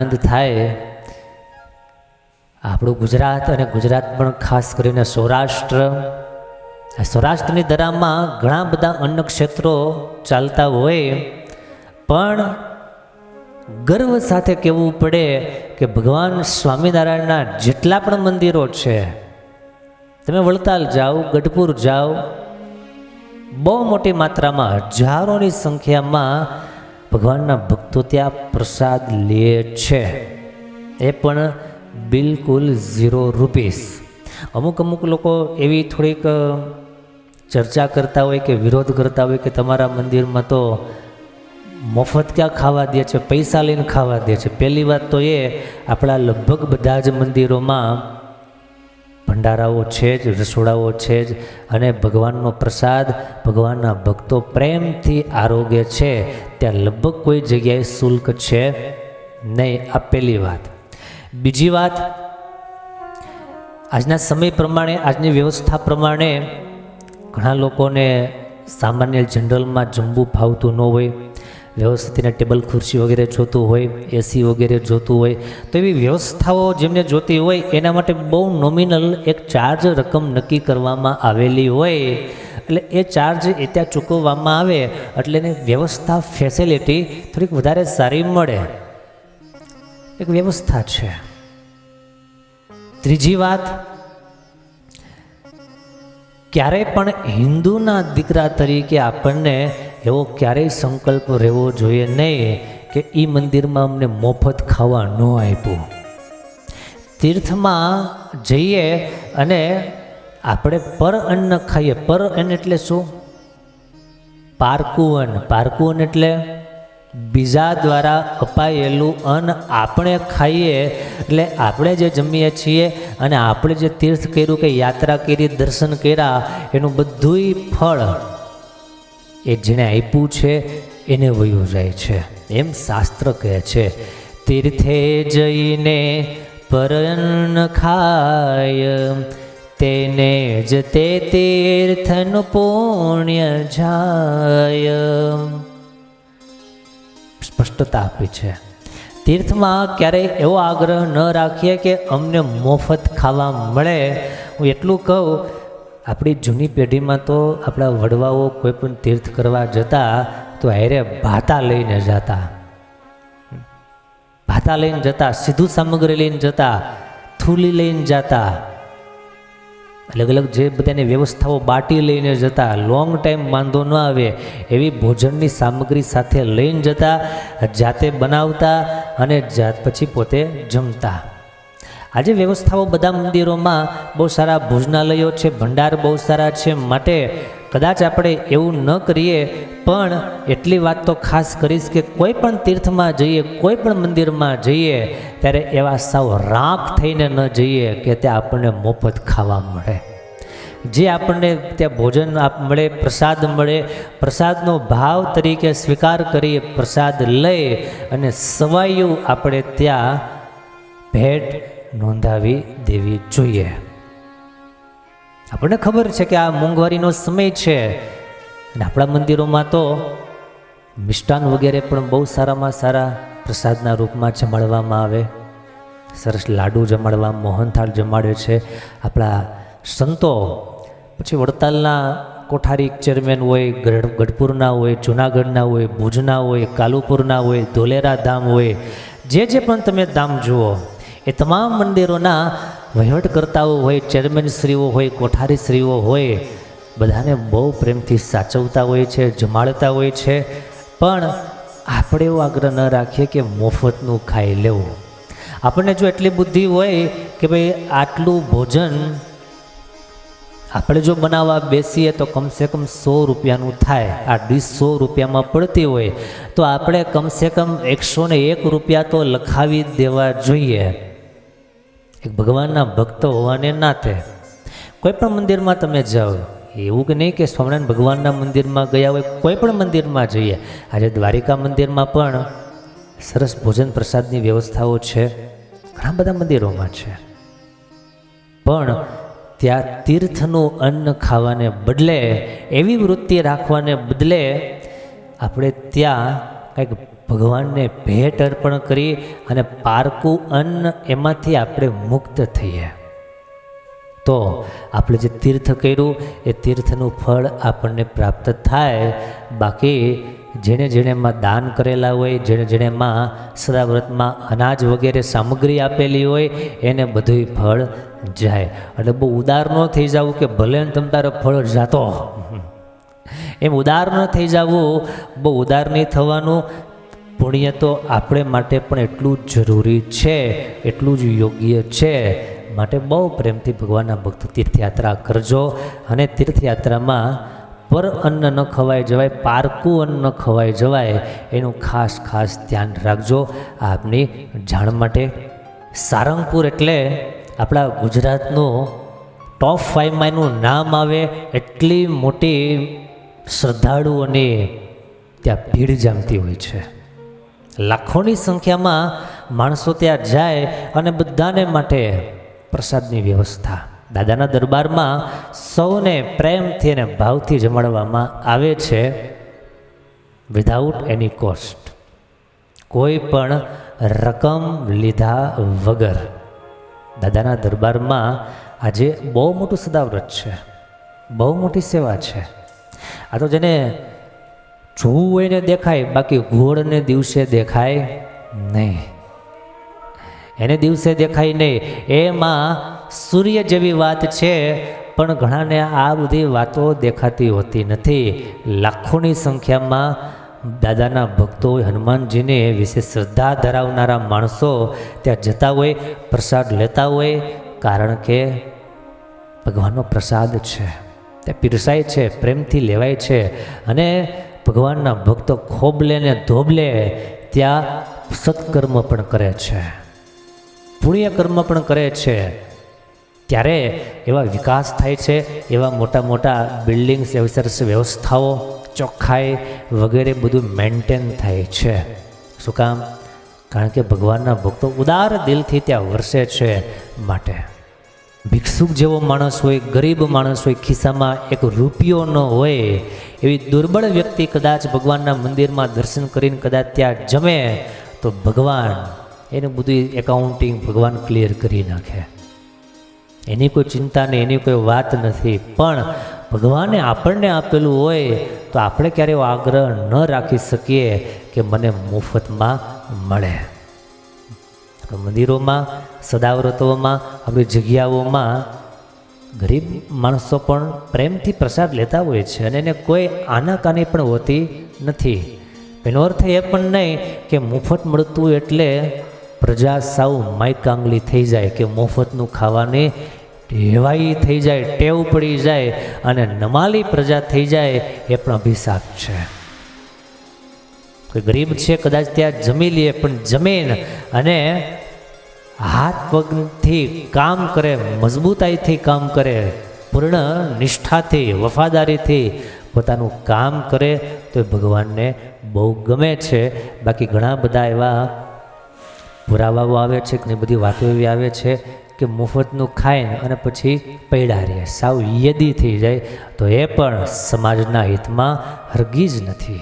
આનંદ થાય. આપણું ગુજરાત અને ગુજરાત પણ ખાસ કરીને સૌરાષ્ટ્ર, આ સૌરાષ્ટ્રની દરામાં ઘણા બધા અન્ન ક્ષેત્રો ચાલતા હોય. પણ ગર્વ સાથે કહેવું પડે કે ભગવાન સ્વામિનારાયણના જેટલા પણ મંદિરો છે, તમે વડતાલ જાઓ, ગઢપુર જાઓ, બહુ મોટી માત્રામાં હજારોની સંખ્યામાં ભગવાનના ભક્તો ત્યાં પ્રસાદ લે છે. એ પણ બિલકુલ ઝીરો રૂપીસ. અમુક અમુક લોકો એવી થોડીક ચર્ચા કરતા હોય કે વિરોધ કરતા હોય કે તમારા મંદિરમાં તો મફત ક્યાં ખાવા દે છે, પૈસા લઈને ખાવા દે છે. પહેલી વાત તો એ, આપણા લગભગ બધા જ મંદિરોમાં ભંડારાઓ છે જ, રસોડાઓ છે જ અને ભગવાનનો પ્રસાદ, ભગવાનના ભક્તો પ્રેમથી આરોગ્ય છે. ત્યાં લગભગ કોઈ જગ્યાએ શુલ્ક છે નહીં, આ પહેલી વાત. બીજી વાત, આજના સમય પ્રમાણે, આજની વ્યવસ્થા પ્રમાણે ઘણા લોકોને સામાન્ય જનરલમાં જમવું ફાવતું ન હોય વ્યવસ્થિતને ટેબલ ખુરશી વગેરે જોતું હોય એસી વગેરે જોતું હોય, તો એવી વ્યવસ્થાઓ જેમને જોતી હોય, એના માટે બહુ નોમિનલ એક ચાર્જ રકમ નક્કી કરવામાં આવેલી હોય એટલે એ ચાર્જ એ ત્યાં ચૂકવવામાં આવે, એટલે એની વ્યવસ્થા ફેસિલિટી થોડીક વધારે સારી મળે. એક વ્યવસ્થા છે. ત્રીજી વાત ક્યારેય પણ હિન્દુના દીકરા તરીકે આપણને એવો ક્યારેય સંકલ્પ રહેવો જોઈએ નહીં કે એ મંદિરમાં અમને મફત ખાવા ન આપ્યું. તીર્થમાં જઈએ અને આપણે પર અન્ન ખાઈએ. પર અન્ન એટલે શું? પારકું અન્ન. પારકું અન્ન એટલે બીજા દ્વારા અપાયેલું અન્ન આપણે ખાઈએ એટલે આપણે જે જમીએ છીએ અને આપણે જે તીર્થ કર્યું કે યાત્રા કરી, દર્શન કર્યા, એનું બધુંય ફળ એ જેણે આપ્યું છે, એને વયું જાય છે. એમ શાસ્ત્ર કહે છે, તીર્થે જઈને પરન ખાય તેને જ તે તીર્થનું પુણ્ય જાય. સ્પષ્ટતા આપી છે. તીર્થમાં ક્યારેય એવો આગ્રહ ન રાખીએ કે અમને મફત ખાવા મળે. હું એટલું કહું, આપણી જૂની પેઢીમાં તો આપણા વડવાઓ કોઈ પણ તીર્થ કરવા જતા તો હારે ભાતા લઈને જતા. ભાતા લઈને જતા, સીધું સામગ્રી લઈને જતા, થૂલી લઈને જતા. અલગ અલગ જે બધાની વ્યવસ્થાઓ બાટી લઈને જતા લોંગ ટાઈમ વાંધો ન આવે, એવી ભોજનની સામગ્રી સાથે લઈને જતા, જાતે બનાવતા અને જાત પછી પોતે જમતા. આજે વ્યવસ્થાઓ બધા મંદિરોમાં બહુ સારા ભોજનાલયો છે, ભંડાર બહુ સારા છે, માટે કદાચ આપણે એવું ન કરીએ, પણ એટલી વાત તો ખાસ કરીશ કે કોઈ પણ તીર્થમાં જઈએ, કોઈ પણ મંદિરમાં જઈએ, ત્યારે એવા સાવ રાખ થઈને ન જઈએ કે ત્યાં આપણને મફત ખાવા મળે. જે આપણને ત્યાં ભોજન મળે, પ્રસાદ મળે, પ્રસાદનો ભાવ તરીકે સ્વીકાર કરીએ, પ્રસાદ લઈ અને સવાયું આપણે ત્યાં ભેટ નોંધાવી દેવી જોઈએ. આપણને ખબર છે કે આ મોંઘવારીનો સમય છે. અને આપણા મંદિરોમાં તો મિષ્ટાન વગેરે પણ બહુ સારામાં સારા પ્રસાદના રૂપમાં જમાડવામાં આવે. સરસ લાડુ જમાડવા, મોહનથાળ જમાડે છે. આપણા સંતો, પછી વડતાલના કોઠારી ચેરમેન હોય, ગઢ, ગઢપુરના હોય, જુનાગઢના હોય, ભુજના હોય, કાલુપુરના હોય, ધોલેરા ધામ હોય, જે જે પણ તમે ધામ જુઓ, એ તમામ મંદિરોના વહીવટકર્તાઓ હોય ચેરમેનશ્રીઓ હોય કોઠારીશ્રીઓ હોય, બધાને બહુ પ્રેમથી સાચવતા હોય છે, જમાડતા હોય છે. પણ આપણે એવો આગ્રહ ન રાખીએ કે મફતનું ખાઈ લેવું. આપણને જો એટલી બુદ્ધિ હોય કે ભાઈ આટલું ભોજન આપણે જો બનાવવા બેસીએ તો કમસે કમ સો રૂપિયાનું થાય, આ ડીશ સો રૂપિયામાં પડતી હોય, તો આપણે કમસે કમ એકસો ને એક રૂપિયા તો લખાવી દેવા જોઈએ. એક ભગવાનના ભક્ત હોવાને નાતે કોઈ પણ મંદિરમાં તમે જાઓ, એવું કે નહીં કે સ્વામિનારાયણ ભગવાનના મંદિરમાં ગયા હોય, કોઈ પણ મંદિરમાં જઈએ. આજે દ્વારિકા મંદિરમાં પણ સરસ ભોજન પ્રસાદની વ્યવસ્થાઓ છે. ઘણા બધા મંદિરોમાં છે. પણ ત્યાં તીર્થનું અન્ન ખાવાને બદલે, એવી વૃત્તિ રાખવાને બદલે, આપણે ત્યાં કંઈક ભગવાનને ભેટ અર્પણ કરી અને પારકું અન્ન એમાંથી આપણે મુક્ત થઈએ. તો આપણે જે તીર્થ કર્યું, એ તીર્થનું ફળ આપણને પ્રાપ્ત થાય. બાકી જેણે જેણે એમાં દાન કરેલા હોય, જેણે જેણે એમાં સદાવ્રતમાં અનાજ વગેરે સામગ્રી આપેલી હોય, એને બધું ફળ જાય. એટલે બહુ ઉદાર ન થઈ જવું કે ભલે તમ તારે ફળ જાતો. એમ ઉદાર ન થઈ જવું. બહુ ઉદાર નહીં થવાનું. પુણ્ય તો આપણે માટે પણ એટલું જ જરૂરી છે, એટલું જ યોગ્ય છે. માટે બહુ પ્રેમથી ભગવાનના ભક્ત તીર્થયાત્રા કરજો. અને તીર્થયાત્રામાં પર અન્ન ન ખવાઈ જવાય, પારકું અન્ન ન ખવાઈ જવાય, એનું ખાસ ખાસ ધ્યાન રાખજો. આપની જાણ માટે સારંગપુર એટલે આપણા ગુજરાતનું ટોપ ફાઇવમાં એનું નામ આવે, એટલી મોટી શ્રદ્ધાળુઓની ત્યાં ભીડ જામતી હોય છે. લાખોની સંખ્યામાં માણસો ત્યાં જાય અને બધાને માટે પ્રસાદની વ્યવસ્થા. દાદાના દરબારમાં સૌને પ્રેમથી અને ભાવથી જમાડવામાં આવે છે. વિધાઉટ એની કોસ્ટ કોઈ પણ રકમ લીધા વગર. દાદાના દરબારમાં આજે બહુ મોટું સદાવ્રત છે. બહુ મોટી સેવા છે. આ તો જેને જોવું હોય ને દેખાય, બાકી ઘોડને દિવસે દેખાય નહીં. એને દિવસે દેખાય નહીં. એમાં સૂર્ય જેવી વાત છે, પણ ઘણાને આ બધી વાતો દેખાતી હોતી નથી. લાખોની સંખ્યામાં દાદાના ભક્તો, હનુમાનજીને વિશે શ્રદ્ધા ધરાવનારા માણસો ત્યાં જતા હોય, પ્રસાદ લેતા હોય, કારણ કે ભગવાનનો પ્રસાદ છે. તે પીરસાય છે, પ્રેમથી લેવાય છે અને ભગવાનના ભક્તો ખોબલે ને ધોબલે ત્યાં સત્કર્મ પણ કરે છે. પુણ્ય કર્મ પણ કરે છે. ત્યારે એવા વિકાસ થાય છે, એવા મોટા મોટા બિલ્ડિંગ્સ, એવી વ્યવસ્થાઓ, ચોખ્ખાઈ વગેરે બધું મેન્ટેન થાય છે. શું કામ? કારણ કે ભગવાનના ભક્તો ઉદાર દિલથી ત્યાં વરસે છે માટે. ભિક્ષુક જેવો માણસ હોય, ગરીબ માણસ હોય, ખિસ્સામાં એક રૂપિયો ન હોય, એવી દુર્બળ વ્યક્તિ કદાચ ભગવાનના મંદિરમાં દર્શન કરીને કદાચ ત્યાં જમે, તો ભગવાન એનું બધું એકાઉન્ટિંગ ભગવાન ક્લિયર કરી નાખે. એની કોઈ ચિંતા નહીં, એની કોઈ વાત નથી. પણ ભગવાને આપણને આપેલું હોય, તો આપણે ક્યારેય આગ્રહ ન રાખી શકીએ કે મને મુફતમાં મળે. મંદિરોમાં સદાવ્રતોમાં, આપણી જગ્યાઓમાં ગરીબ માણસો પણ પ્રેમથી પ્રસાદ લેતા હોય છે અને એને કોઈ આનાકાની પણ હોતી નથી. એનો અર્થ એ પણ નહીં કે મુફત મળતું એટલે પ્રજા સાવ માયકાંગલી થઈ જાય કે મફતનું ખાવાની ટેવાઈ થઈ જાય, ટેવ પડી જાય અને નમાલી પ્રજા થઈ જાય એ પણ અભિશાપ છે. કોઈ ગરીબ છે, કદાચ ત્યાં જમી લે, પણ જમીન અને હાથ પગથી કામ કરે, મજબૂતાઈથી કામ કરે, પૂર્ણ નિષ્ઠાથી, વફાદારીથી પોતાનું કામ કરે, તો એ ભગવાનને બહુ ગમે છે. બાકી ઘણા બધા એવા પુરાવાઓ આવે છે કે બધી વાતો એવી આવે છે કે મુફતનું ખાઈને અને પછી પૈડા રહે, સાવ યદી થઈ જાય, તો એ પણ સમાજના હિતમાં હરગીજ નથી.